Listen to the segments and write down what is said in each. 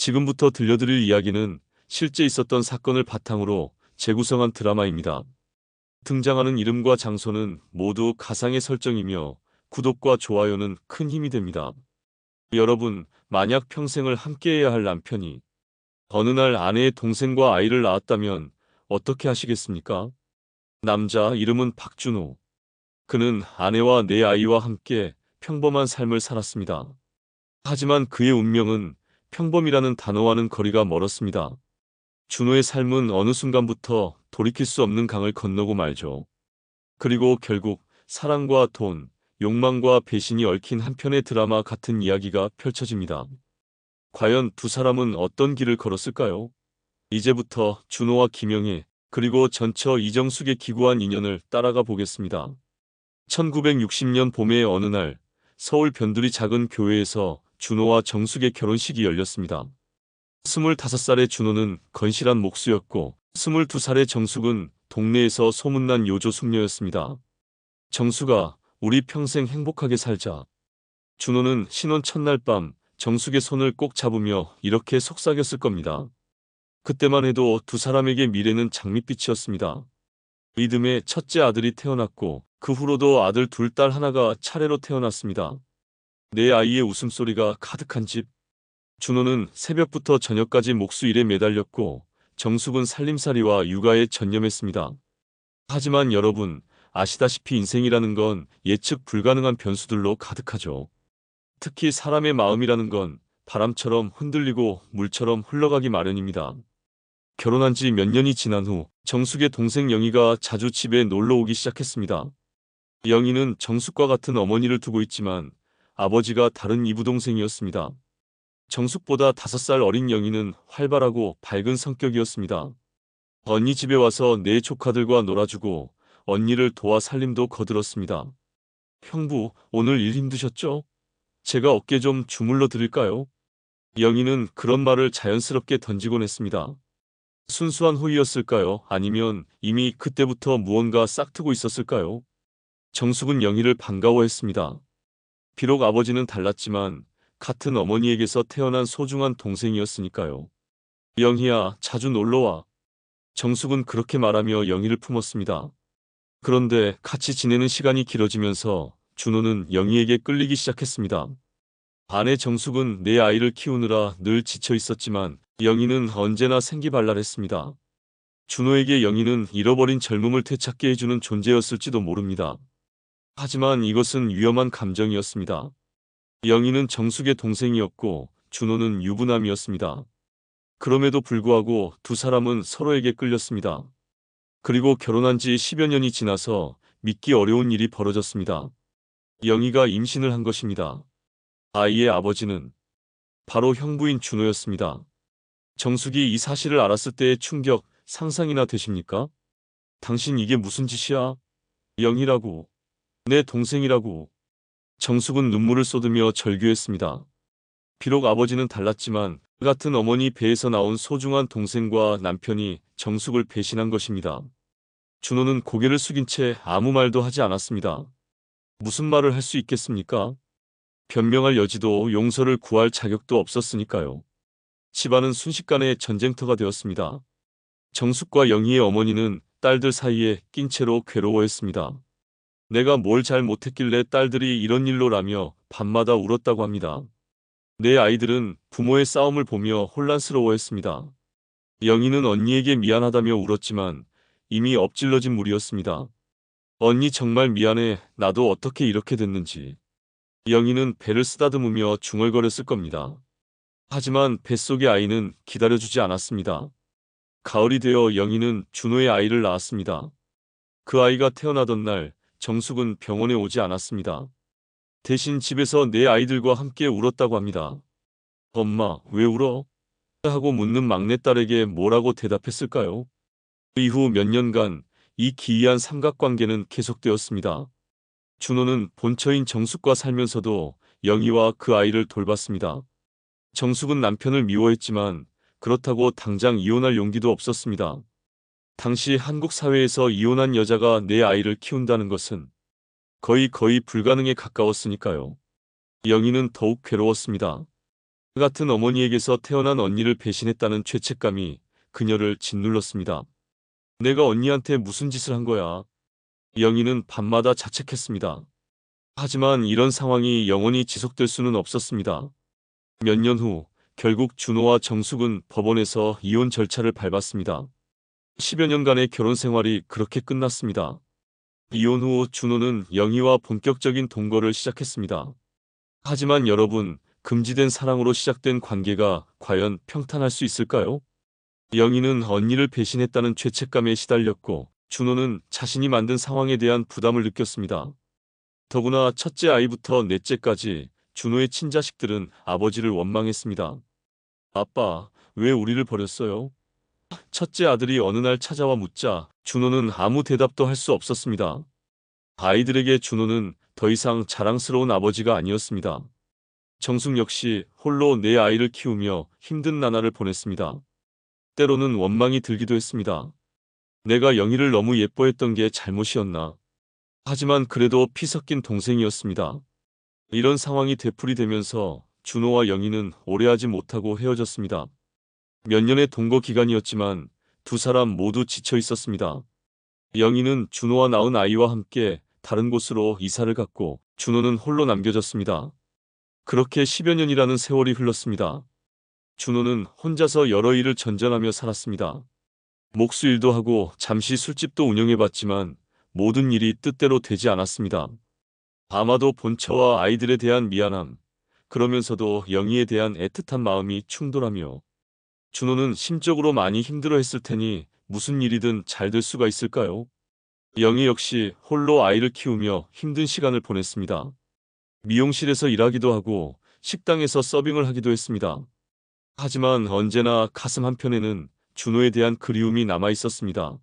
지금부터 들려드릴 이야기는 실제 있었던 사건을 바탕으로 재구성한 드라마입니다. 등장하는 이름과 장소는 모두 가상의 설정이며 구독과 좋아요는 큰 힘이 됩니다. 여러분, 만약 평생을 함께해야 할 남편이 어느 날 아내의 동생과 아이를 낳았다면 어떻게 하시겠습니까? 남자 이름은 박준호. 그는 아내와 네 아이와 함께 평범한 삶을 살았습니다. 하지만 그의 운명은 평범이라는 단어와는 거리가 멀었습니다. 준호의 삶은 어느 순간부터 돌이킬 수 없는 강을 건너고 말죠. 그리고 결국 사랑과 돈, 욕망과 배신이 얽힌 한편의 드라마 같은 이야기가 펼쳐집니다. 과연 두 사람은 어떤 길을 걸었을까요? 이제부터 준호와 김영애, 그리고 전처 이정숙의 기구한 인연을 따라가 보겠습니다. 1960년 봄의 어느 날 서울 변두리 작은 교회에서 준호와 정숙의 결혼식이 열렸습니다. 25살의 준호는 건실한 목수였고 22살의 정숙은 동네에서 소문난 요조 숙녀였습니다. 정숙아, 우리 평생 행복하게 살자. 준호는 신혼 첫날 밤 정숙의 손을 꼭 잡으며 이렇게 속삭였을 겁니다. 그때만 해도 두 사람에게 미래는 장밋빛이었습니다. 믿음의 첫째 아들이 태어났고 그 후로도 아들 둘 딸 하나가 차례로 태어났습니다. 내 아이의 웃음소리가 가득한 집. 준호는 새벽부터 저녁까지 목수 일에 매달렸고 정숙은 살림살이와 육아에 전념했습니다. 하지만 여러분, 아시다시피 인생이라는 건 예측 불가능한 변수들로 가득하죠. 특히 사람의 마음이라는 건 바람처럼 흔들리고 물처럼 흘러가기 마련입니다. 결혼한 지 몇 년이 지난 후 정숙의 동생 영희가 자주 집에 놀러 오기 시작했습니다. 영희는 정숙과 같은 어머니를 두고 있지만 아버지가 다른 이부동생이었습니다. 정숙보다 다섯 살 어린 영희는 활발하고 밝은 성격이었습니다. 언니 집에 와서 내 조카들과 놀아주고 언니를 도와 살림도 거들었습니다. 형부, 오늘 일 힘드셨죠? 제가 어깨 좀 주물러 드릴까요? 영희는 그런 말을 자연스럽게 던지곤 했습니다. 순수한 호의였을까요? 아니면 이미 그때부터 무언가 싹트고 있었을까요? 정숙은 영희를 반가워했습니다. 비록 아버지는 달랐지만 같은 어머니에게서 태어난 소중한 동생이었으니까요. 영희야, 자주 놀러와. 정숙은 그렇게 말하며 영희를 품었습니다. 그런데 같이 지내는 시간이 길어지면서 준호는 영희에게 끌리기 시작했습니다. 아내 정숙은 내 아이를 키우느라 늘 지쳐 있었지만 영희는 언제나 생기발랄했습니다. 준호에게 영희는 잃어버린 젊음을 되찾게 해주는 존재였을지도 모릅니다. 하지만 이것은 위험한 감정이었습니다. 영희는 정숙의 동생이었고 준호는 유부남이었습니다. 그럼에도 불구하고 두 사람은 서로에게 끌렸습니다. 그리고 결혼한 지 10여 년이 지나서 믿기 어려운 일이 벌어졌습니다. 영희가 임신을 한 것입니다. 아이의 아버지는 바로 형부인 준호였습니다. 정숙이 이 사실을 알았을 때의 충격 상상이나 되십니까? 당신 이게 무슨 짓이야? 영희라고. 내 동생이라고. 정숙은 눈물을 쏟으며 절규했습니다. 비록 아버지는 달랐지만 그 같은 어머니 배에서 나온 소중한 동생과 남편이 정숙을 배신한 것입니다. 준호는 고개를 숙인 채 아무 말도 하지 않았습니다. 무슨 말을 할 수 있겠습니까? 변명할 여지도 용서를 구할 자격도 없었으니까요. 집안은 순식간에 전쟁터가 되었습니다. 정숙과 영희의 어머니는 딸들 사이에 낀 채로 괴로워했습니다. 내가 뭘 잘못했길래 딸들이 이런 일로라며 밤마다 울었다고 합니다. 내 아이들은 부모의 싸움을 보며 혼란스러워했습니다. 영희는 언니에게 미안하다며 울었지만 이미 엎질러진 물이었습니다. 언니 정말 미안해. 나도 어떻게 이렇게 됐는지. 영희는 배를 쓰다듬으며 중얼거렸을 겁니다. 하지만 뱃속의 아이는 기다려주지 않았습니다. 가을이 되어 영희는 준호의 아이를 낳았습니다. 그 아이가 태어나던 날 정숙은 병원에 오지 않았습니다. 대신 집에서 내 아이들과 함께 울었다고 합니다. 엄마, 왜 울어? 하고 묻는 막내딸에게 뭐라고 대답했을까요? 이후 몇 년간 이 기이한 삼각관계는 계속되었습니다. 준호는 본처인 정숙과 살면서도 영희와 그 아이를 돌봤습니다. 정숙은 남편을 미워했지만 그렇다고 당장 이혼할 용기도 없었습니다. 당시 한국 사회에서 이혼한 여자가 내 아이를 키운다는 것은 거의 거의 불가능에 가까웠으니까요. 영희는 더욱 괴로웠습니다. 같은 어머니에게서 태어난 언니를 배신했다는 죄책감이 그녀를 짓눌렀습니다. 내가 언니한테 무슨 짓을 한 거야? 영희는 밤마다 자책했습니다. 하지만 이런 상황이 영원히 지속될 수는 없었습니다. 몇 년 후 결국 준호와 정숙은 법원에서 이혼 절차를 밟았습니다. 10여 년간의 결혼 생활이 그렇게 끝났습니다. 이혼 후 준호는 영희와 본격적인 동거를 시작했습니다. 하지만 여러분, 금지된 사랑으로 시작된 관계가 과연 평탄할 수 있을까요? 영희는 언니를 배신했다는 죄책감에 시달렸고 준호는 자신이 만든 상황에 대한 부담을 느꼈습니다. 더구나 첫째 아이부터 넷째까지 준호의 친자식들은 아버지를 원망했습니다. 아빠, 왜 우리를 버렸어요? 첫째 아들이 어느 날 찾아와 묻자 준호는 아무 대답도 할 수 없었습니다. 아이들에게 준호는 더 이상 자랑스러운 아버지가 아니었습니다. 정숙 역시 홀로 내 아이를 키우며 힘든 나날을 보냈습니다. 때로는 원망이 들기도 했습니다. 내가 영희를 너무 예뻐했던 게 잘못이었나. 하지만 그래도 피 섞인 동생이었습니다. 이런 상황이 되풀이되면서 준호와 영희는 오래하지 못하고 헤어졌습니다. 몇 년의 동거 기간이었지만 두 사람 모두 지쳐 있었습니다. 영희는 준호와 낳은 아이와 함께 다른 곳으로 이사를 갔고 준호는 홀로 남겨졌습니다. 그렇게 10여 년이라는 세월이 흘렀습니다. 준호는 혼자서 여러 일을 전전하며 살았습니다. 목수일도 하고 잠시 술집도 운영해봤지만 모든 일이 뜻대로 되지 않았습니다. 아마도 본처와 아이들에 대한 미안함, 그러면서도 영희에 대한 애틋한 마음이 충돌하며 준호는 심적으로 많이 힘들어했을 테니 무슨 일이든 잘 될 수가 있을까요? 영희 역시 홀로 아이를 키우며 힘든 시간을 보냈습니다. 미용실에서 일하기도 하고 식당에서 서빙을 하기도 했습니다. 하지만 언제나 가슴 한편에는 준호에 대한 그리움이 남아 있었습니다.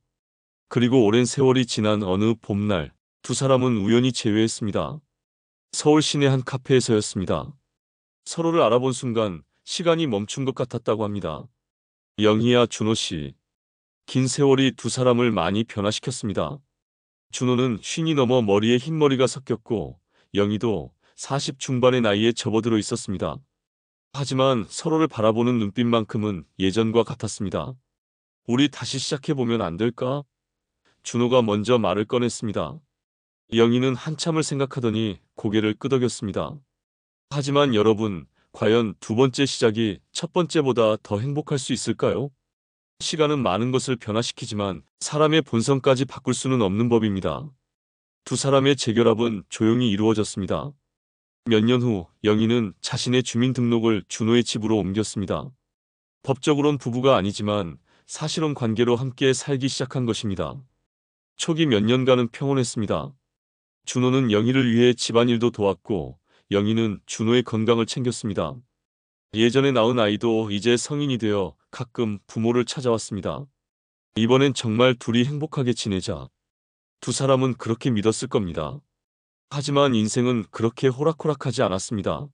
그리고 오랜 세월이 지난 어느 봄날 두 사람은 우연히 재회했습니다. 서울 시내 한 카페에서였습니다. 서로를 알아본 순간 시간이 멈춘 것 같았다고 합니다. 영희야 준호 씨. 긴 세월이 두 사람을 많이 변화시켰습니다. 준호는 쉰이 넘어 머리에 흰머리가 섞였고 영희도 40 중반의 나이에 접어들어 있었습니다. 하지만 서로를 바라보는 눈빛만큼은 예전과 같았습니다. 우리 다시 시작해보면 안 될까? 준호가 먼저 말을 꺼냈습니다. 영희는 한참을 생각하더니 고개를 끄덕였습니다. 하지만 여러분, 과연 두 번째 시작이 첫 번째보다 더 행복할 수 있을까요? 시간은 많은 것을 변화시키지만 사람의 본성까지 바꿀 수는 없는 법입니다. 두 사람의 재결합은 조용히 이루어졌습니다. 몇 년 후 영희는 자신의 주민등록을 준호의 집으로 옮겼습니다. 법적으론 부부가 아니지만 사실혼 관계로 함께 살기 시작한 것입니다. 초기 몇 년간은 평온했습니다. 준호는 영희를 위해 집안일도 도왔고 영희는 준호의 건강을 챙겼습니다. 예전에 낳은 아이도 이제 성인이 되어 가끔 부모를 찾아왔습니다. 이번엔 정말 둘이 행복하게 지내자. 두 사람은 그렇게 믿었을 겁니다. 하지만 인생은 그렇게 호락호락하지 않았습니다.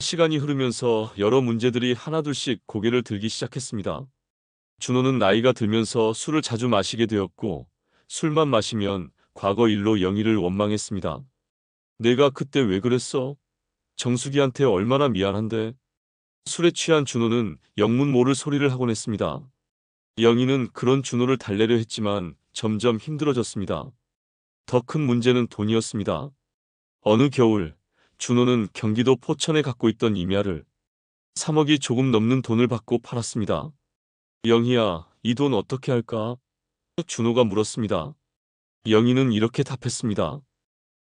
시간이 흐르면서 여러 문제들이 하나둘씩 고개를 들기 시작했습니다. 준호는 나이가 들면서 술을 자주 마시게 되었고 술만 마시면 과거 일로 영희를 원망했습니다. 내가 그때 왜 그랬어? 정수기한테 얼마나 미안한데. 술에 취한 준호는 영문 모를 소리를 하곤 했습니다. 영희는 그런 준호를 달래려 했지만 점점 힘들어졌습니다. 더 큰 문제는 돈이었습니다. 어느 겨울 준호는 경기도 포천에 갖고 있던 임야를 3억이 조금 넘는 돈을 받고 팔았습니다. 영희야, 이 돈 어떻게 할까? 준호가 물었습니다. 영희는 이렇게 답했습니다.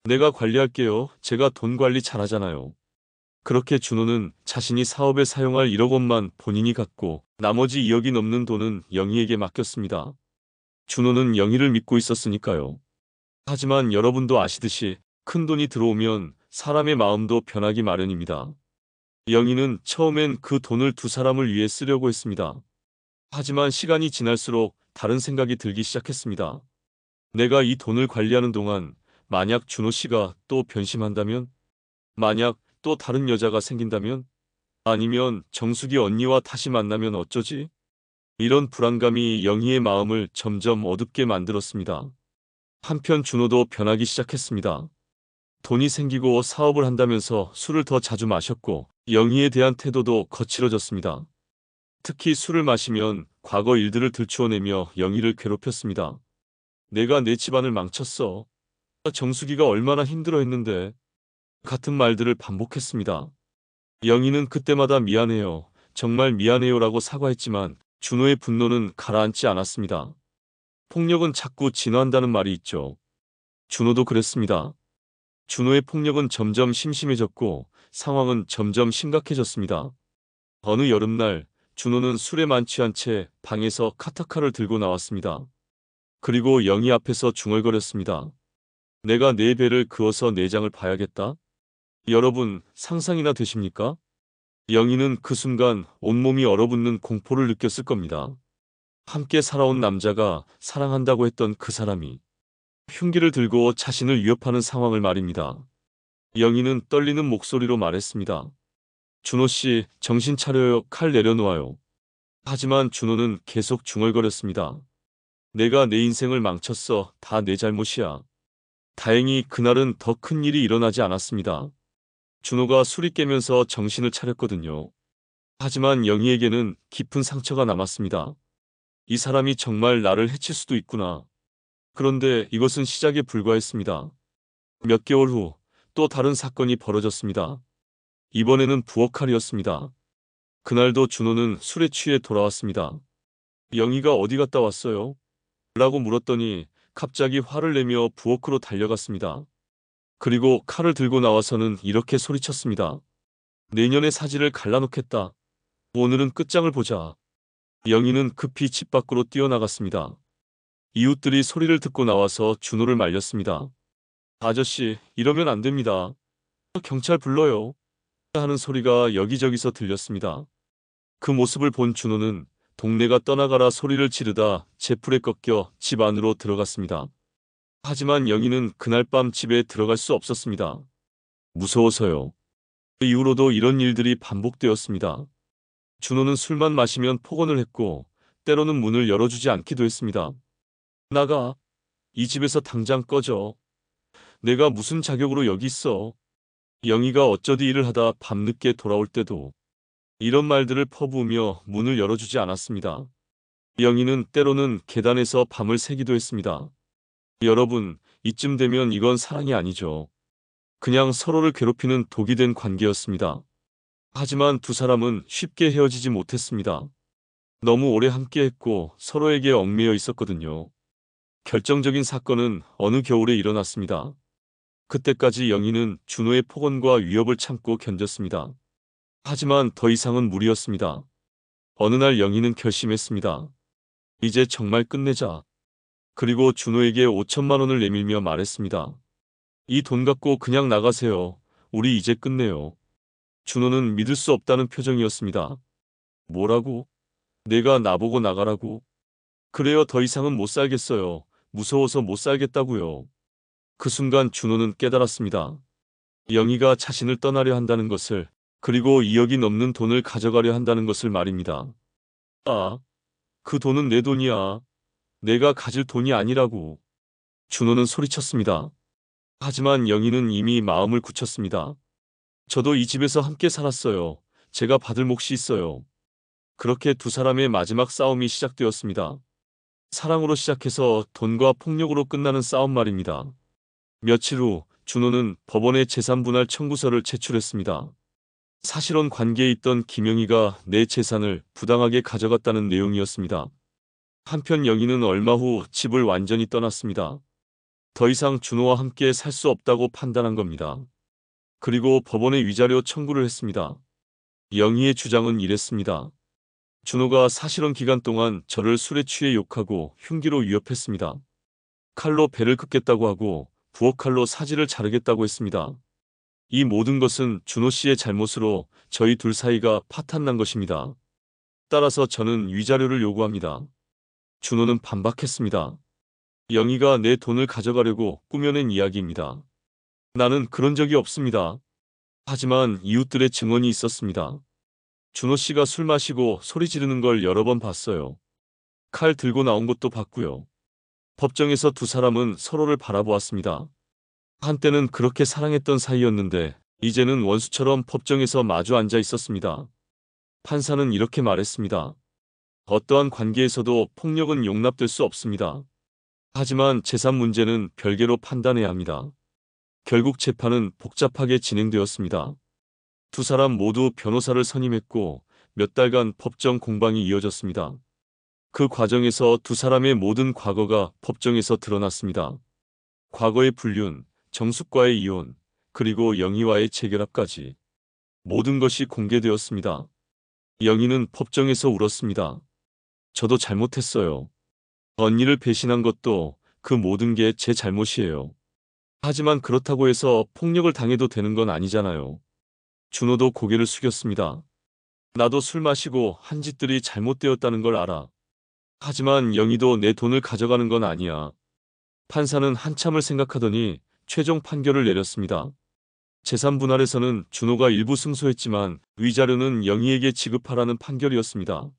내가 관리할게요. 제가 돈 관리 잘하잖아요. 그렇게 준호는 자신이 사업에 사용할 1억 원만 본인이 갖고 나머지 2억이 넘는 돈은 영희에게 맡겼습니다. 준호는 영희를 믿고 있었으니까요. 하지만 여러분도 아시듯이 큰 돈이 들어오면 사람의 마음도 변하기 마련입니다. 영희는 처음엔 그 돈을 두 사람을 위해 쓰려고 했습니다. 하지만 시간이 지날수록 다른 생각이 들기 시작했습니다. 내가 이 돈을 관리하는 동안 만약 준호 씨가 또 변심한다면? 만약 또 다른 여자가 생긴다면? 아니면 정숙이 언니와 다시 만나면 어쩌지? 이런 불안감이 영희의 마음을 점점 어둡게 만들었습니다. 한편 준호도 변하기 시작했습니다. 돈이 생기고 사업을 한다면서 술을 더 자주 마셨고 영희에 대한 태도도 거칠어졌습니다. 특히 술을 마시면 과거 일들을 들추어내며 영희를 괴롭혔습니다. 내가 내 집안을 망쳤어. 정수기가 얼마나 힘들어했는데 같은 말들을 반복했습니다. 영희는 그때마다 미안해요. 정말 미안해요라고 사과했지만 준호의 분노는 가라앉지 않았습니다. 폭력은 자꾸 진화한다는 말이 있죠. 준호도 그랬습니다. 준호의 폭력은 점점 심심해졌고 상황은 점점 심각해졌습니다. 어느 여름날 준호는 술에 만취한 채 방에서 카타카를 들고 나왔습니다. 그리고 영희 앞에서 중얼거렸습니다. 내가 내 배를 그어서 내장을 봐야겠다. 여러분 상상이나 되십니까? 영희는 그 순간 온몸이 얼어붙는 공포를 느꼈을 겁니다. 함께 살아온 남자가 사랑한다고 했던 그 사람이 흉기를 들고 자신을 위협하는 상황을 말입니다. 영희는 떨리는 목소리로 말했습니다. 준호 씨, 정신 차려요. 칼 내려놓아요. 하지만 준호는 계속 중얼거렸습니다. 내가 내 인생을 망쳤어. 다 내 잘못이야. 다행히 그날은 더 큰 일이 일어나지 않았습니다. 준호가 술이 깨면서 정신을 차렸거든요. 하지만 영희에게는 깊은 상처가 남았습니다. 이 사람이 정말 나를 해칠 수도 있구나. 그런데 이것은 시작에 불과했습니다. 몇 개월 후 또 다른 사건이 벌어졌습니다. 이번에는 부엌칼이었습니다. 그날도 준호는 술에 취해 돌아왔습니다. 영희가 어디 갔다 왔어요? 라고 물었더니 갑자기 화를 내며 부엌으로 달려갔습니다. 그리고 칼을 들고 나와서는 이렇게 소리쳤습니다. 내년에 사지를 갈라놓겠다. 오늘은 끝장을 보자. 영희는 급히 집 밖으로 뛰어나갔습니다. 이웃들이 소리를 듣고 나와서 준호를 말렸습니다. 아저씨, 이러면 안 됩니다. 경찰 불러요. 하는 소리가 여기저기서 들렸습니다. 그 모습을 본 준호는 동네가 떠나가라 소리를 지르다 제풀에 꺾여 집 안으로 들어갔습니다. 하지만 영희는 그날 밤 집에 들어갈 수 없었습니다. 무서워서요. 그 이후로도 이런 일들이 반복되었습니다. 준호는 술만 마시면 폭언을 했고 때로는 문을 열어주지 않기도 했습니다. 나가. 이 집에서 당장 꺼져. 내가 무슨 자격으로 여기 있어. 영희가 어쩌디 일을 하다 밤늦게 돌아올 때도 이런 말들을 퍼부으며 문을 열어주지 않았습니다. 영희는 때로는 계단에서 밤을 새기도 했습니다. 여러분, 이쯤 되면 이건 사랑이 아니죠. 그냥 서로를 괴롭히는 독이 된 관계였습니다. 하지만 두 사람은 쉽게 헤어지지 못했습니다. 너무 오래 함께했고 서로에게 얽매여 있었거든요. 결정적인 사건은 어느 겨울에 일어났습니다. 그때까지 영희는 준호의 폭언과 위협을 참고 견뎠습니다. 하지만 더 이상은 무리였습니다. 어느 날 영희는 결심했습니다. 이제 정말 끝내자. 그리고 준호에게 5천만 원을 내밀며 말했습니다. 이 돈 갖고 그냥 나가세요. 우리 이제 끝내요. 준호는 믿을 수 없다는 표정이었습니다. 뭐라고? 내가 나보고 나가라고? 그래요 더 이상은 못 살겠어요. 무서워서 못 살겠다고요. 그 순간 준호는 깨달았습니다. 영희가 자신을 떠나려 한다는 것을 그리고 2억이 넘는 돈을 가져가려 한다는 것을 말입니다. 아, 그 돈은 내 돈이야. 내가 가질 돈이 아니라고. 준호는 소리쳤습니다. 하지만 영희는 이미 마음을 굳혔습니다. 저도 이 집에서 함께 살았어요. 제가 받을 몫이 있어요. 그렇게 두 사람의 마지막 싸움이 시작되었습니다. 사랑으로 시작해서 돈과 폭력으로 끝나는 싸움 말입니다. 며칠 후 준호는 법원에 재산분할 청구서를 제출했습니다. 사실혼 관계에 있던 김영희가 내 재산을 부당하게 가져갔다는 내용이었습니다. 한편 영희는 얼마 후 집을 완전히 떠났습니다. 더 이상 준호와 함께 살 수 없다고 판단한 겁니다. 그리고 법원에 위자료 청구를 했습니다. 영희의 주장은 이랬습니다. 준호가 사실혼 기간 동안 저를 술에 취해 욕하고 흉기로 위협했습니다. 칼로 배를 긋겠다고 하고 부엌칼로 사지를 자르겠다고 했습니다. 이 모든 것은 준호 씨의 잘못으로 저희 둘 사이가 파탄난 것입니다. 따라서 저는 위자료를 요구합니다. 준호는 반박했습니다. 영희가 내 돈을 가져가려고 꾸며낸 이야기입니다. 나는 그런 적이 없습니다. 하지만 이웃들의 증언이 있었습니다. 준호 씨가 술 마시고 소리 지르는 걸 여러 번 봤어요. 칼 들고 나온 것도 봤고요. 법정에서 두 사람은 서로를 바라보았습니다. 한때는 그렇게 사랑했던 사이였는데 이제는 원수처럼 법정에서 마주 앉아 있었습니다. 판사는 이렇게 말했습니다. 어떠한 관계에서도 폭력은 용납될 수 없습니다. 하지만 재산 문제는 별개로 판단해야 합니다. 결국 재판은 복잡하게 진행되었습니다. 두 사람 모두 변호사를 선임했고 몇 달간 법정 공방이 이어졌습니다. 그 과정에서 두 사람의 모든 과거가 법정에서 드러났습니다. 과거의 불륜, 정숙과의 이혼, 그리고 영희와의 재결합까지 모든 것이 공개되었습니다. 영희는 법정에서 울었습니다. 저도 잘못했어요. 언니를 배신한 것도 그 모든 게 제 잘못이에요. 하지만 그렇다고 해서 폭력을 당해도 되는 건 아니잖아요. 준호도 고개를 숙였습니다. 나도 술 마시고 한 짓들이 잘못되었다는 걸 알아. 하지만 영희도 내 돈을 가져가는 건 아니야. 판사는 한참을 생각하더니 최종 판결을 내렸습니다. 재산 분할에서는 준호가 일부 승소했지만 위자료는 영희에게 지급하라는 판결이었습니다.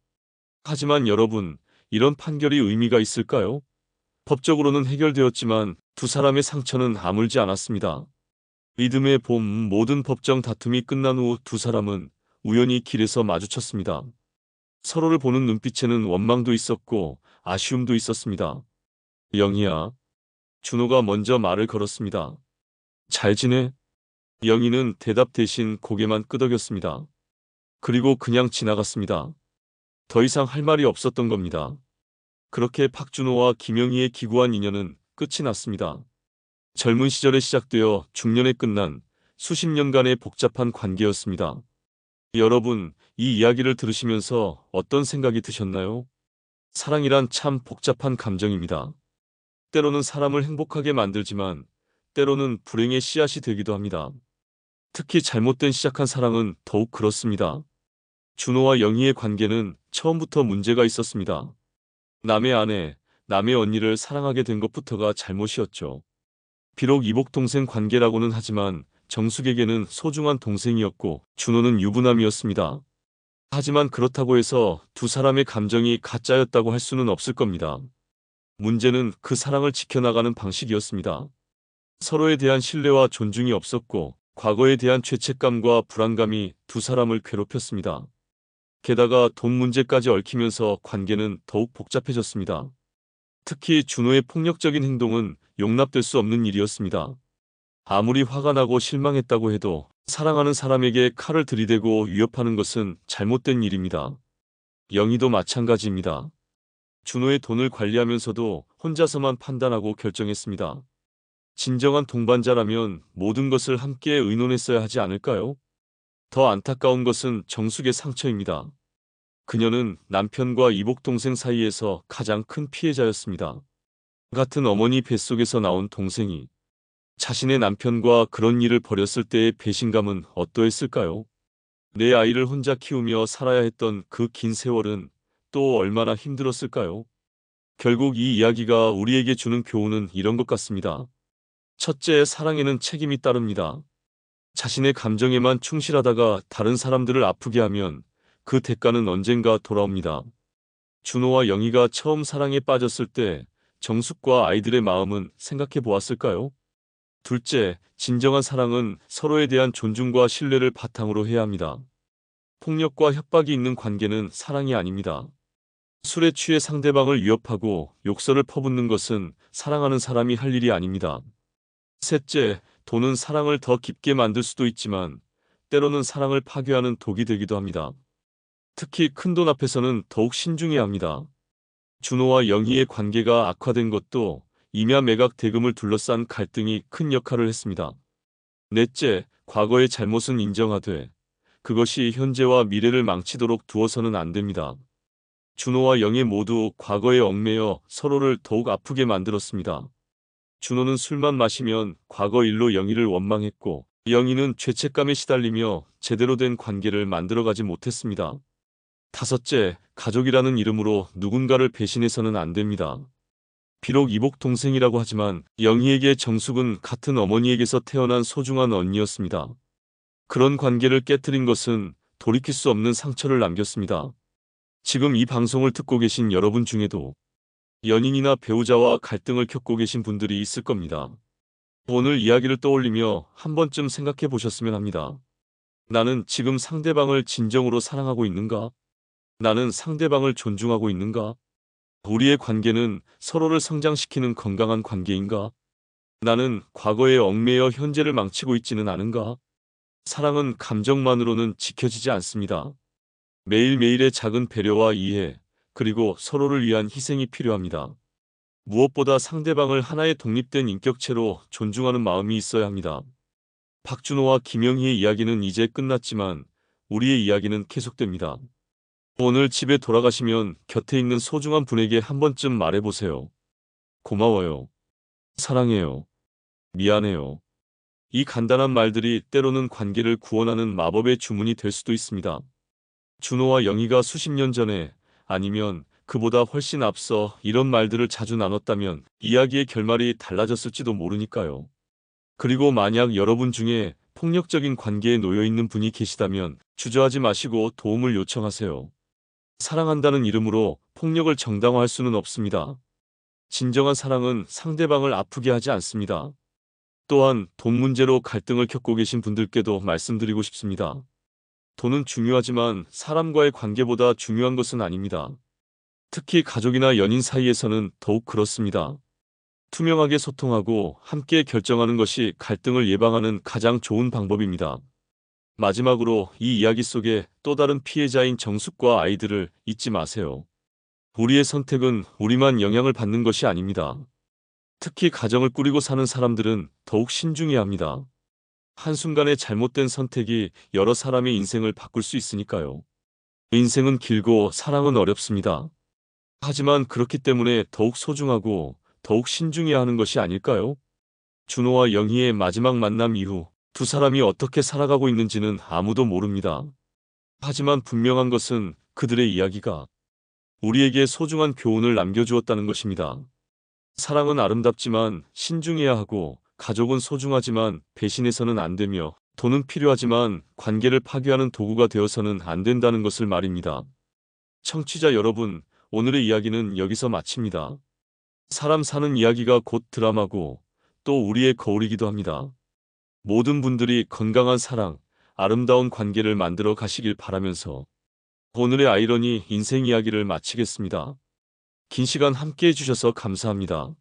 하지만 여러분, 이런 판결이 의미가 있을까요? 법적으로는 해결되었지만 두 사람의 상처는 아물지 않았습니다. 리듬의 봄 모든 법정 다툼이 끝난 후 두 사람은 우연히 길에서 마주쳤습니다. 서로를 보는 눈빛에는 원망도 있었고 아쉬움도 있었습니다. 영희야. 준호가 먼저 말을 걸었습니다. 잘 지내? 영희는 대답 대신 고개만 끄덕였습니다. 그리고 그냥 지나갔습니다. 더 이상 할 말이 없었던 겁니다. 그렇게 박준호와 김영희의 기구한 인연은 끝이 났습니다. 젊은 시절에 시작되어 중년에 끝난 수십 년간의 복잡한 관계였습니다. 여러분, 이 이야기를 들으시면서 어떤 생각이 드셨나요? 사랑이란 참 복잡한 감정입니다. 때로는 사람을 행복하게 만들지만 때로는 불행의 씨앗이 되기도 합니다. 특히 잘못된 시작한 사랑은 더욱 그렇습니다. 준호와 영희의 관계는 처음부터 문제가 있었습니다. 남의 아내, 남의 언니를 사랑하게 된 것부터가 잘못이었죠. 비록 이복동생 관계라고는 하지만 정숙에게는 소중한 동생이었고 준호는 유부남이었습니다. 하지만 그렇다고 해서 두 사람의 감정이 가짜였다고 할 수는 없을 겁니다. 문제는 그 사랑을 지켜나가는 방식이었습니다. 서로에 대한 신뢰와 존중이 없었고 과거에 대한 죄책감과 불안감이 두 사람을 괴롭혔습니다. 게다가 돈 문제까지 얽히면서 관계는 더욱 복잡해졌습니다. 특히 준호의 폭력적인 행동은 용납될 수 없는 일이었습니다. 아무리 화가 나고 실망했다고 해도 사랑하는 사람에게 칼을 들이대고 위협하는 것은 잘못된 일입니다. 영희도 마찬가지입니다. 준호의 돈을 관리하면서도 혼자서만 판단하고 결정했습니다. 진정한 동반자라면 모든 것을 함께 의논했어야 하지 않을까요? 더 안타까운 것은 정숙의 상처입니다. 그녀는 남편과 이복동생 사이에서 가장 큰 피해자였습니다. 같은 어머니 뱃속에서 나온 동생이 자신의 남편과 그런 일을 벌였을 때의 배신감은 어떠했을까요? 내 아이를 혼자 키우며 살아야 했던 그 긴 세월은 또 얼마나 힘들었을까요? 결국 이 이야기가 우리에게 주는 교훈은 이런 것 같습니다. 첫째, 사랑에는 책임이 따릅니다. 자신의 감정에만 충실하다가 다른 사람들을 아프게 하면 그 대가는 언젠가 돌아옵니다. 준호와 영희가 처음 사랑에 빠졌을 때 정숙과 아이들의 마음은 생각해 보았을까요? 둘째, 진정한 사랑은 서로에 대한 존중과 신뢰를 바탕으로 해야 합니다. 폭력과 협박이 있는 관계는 사랑이 아닙니다. 술에 취해 상대방을 위협하고 욕설을 퍼붓는 것은 사랑하는 사람이 할 일이 아닙니다. 셋째, 돈은 사랑을 더 깊게 만들 수도 있지만 때로는 사랑을 파괴하는 독이 되기도 합니다. 특히 큰 돈 앞에서는 더욱 신중해야 합니다. 준호와 영희의 관계가 악화된 것도 임야 매각 대금을 둘러싼 갈등이 큰 역할을 했습니다. 넷째, 과거의 잘못은 인정하되 그것이 현재와 미래를 망치도록 두어서는 안 됩니다. 준호와 영희 모두 과거에 얽매여 서로를 더욱 아프게 만들었습니다. 준호는 술만 마시면 과거 일로 영희를 원망했고 영희는 죄책감에 시달리며 제대로 된 관계를 만들어가지 못했습니다. 다섯째, 가족이라는 이름으로 누군가를 배신해서는 안 됩니다. 비록 이복 동생이라고 하지만 영희에게 정숙은 같은 어머니에게서 태어난 소중한 언니였습니다. 그런 관계를 깨뜨린 것은 돌이킬 수 없는 상처를 남겼습니다. 지금 이 방송을 듣고 계신 여러분 중에도 연인이나 배우자와 갈등을 겪고 계신 분들이 있을 겁니다. 오늘 이야기를 떠올리며 한 번쯤 생각해 보셨으면 합니다. 나는 지금 상대방을 진정으로 사랑하고 있는가? 나는 상대방을 존중하고 있는가? 우리의 관계는 서로를 성장시키는 건강한 관계인가? 나는 과거에 얽매여 현재를 망치고 있지는 않은가? 사랑은 감정만으로는 지켜지지 않습니다. 매일매일의 작은 배려와 이해, 그리고 서로를 위한 희생이 필요합니다. 무엇보다 상대방을 하나의 독립된 인격체로 존중하는 마음이 있어야 합니다. 박준호와 김영희의 이야기는 이제 끝났지만 우리의 이야기는 계속됩니다. 오늘 집에 돌아가시면 곁에 있는 소중한 분에게 한 번쯤 말해보세요. 고마워요. 사랑해요. 미안해요. 이 간단한 말들이 때로는 관계를 구원하는 마법의 주문이 될 수도 있습니다. 준호와 영희가 수십 년 전에 아니면 그보다 훨씬 앞서 이런 말들을 자주 나눴다면 이야기의 결말이 달라졌을지도 모르니까요. 그리고 만약 여러분 중에 폭력적인 관계에 놓여 있는 분이 계시다면 주저하지 마시고 도움을 요청하세요. 사랑한다는 이름으로 폭력을 정당화할 수는 없습니다. 진정한 사랑은 상대방을 아프게 하지 않습니다. 또한 돈 문제로 갈등을 겪고 계신 분들께도 말씀드리고 싶습니다. 돈은 중요하지만 사람과의 관계보다 중요한 것은 아닙니다. 특히 가족이나 연인 사이에서는 더욱 그렇습니다. 투명하게 소통하고 함께 결정하는 것이 갈등을 예방하는 가장 좋은 방법입니다. 마지막으로 이 이야기 속에 또 다른 피해자인 정숙과 아이들을 잊지 마세요. 우리의 선택은 우리만 영향을 받는 것이 아닙니다. 특히 가정을 꾸리고 사는 사람들은 더욱 신중해야 합니다. 한순간의 잘못된 선택이 여러 사람의 인생을 바꿀 수 있으니까요. 인생은 길고 사랑은 어렵습니다. 하지만 그렇기 때문에 더욱 소중하고 더욱 신중해야 하는 것이 아닐까요? 준호와 영희의 마지막 만남 이후 두 사람이 어떻게 살아가고 있는지는 아무도 모릅니다. 하지만 분명한 것은 그들의 이야기가 우리에게 소중한 교훈을 남겨주었다는 것입니다. 사랑은 아름답지만 신중해야 하고 가족은 소중하지만 배신해서는 안 되며 돈은 필요하지만 관계를 파괴하는 도구가 되어서는 안 된다는 것을 말입니다. 청취자 여러분, 오늘의 이야기는 여기서 마칩니다. 사람 사는 이야기가 곧 드라마고 또 우리의 거울이기도 합니다. 모든 분들이 건강한 사랑, 아름다운 관계를 만들어 가시길 바라면서 오늘의 아이러니 인생 이야기를 마치겠습니다. 긴 시간 함께 해주셔서 감사합니다.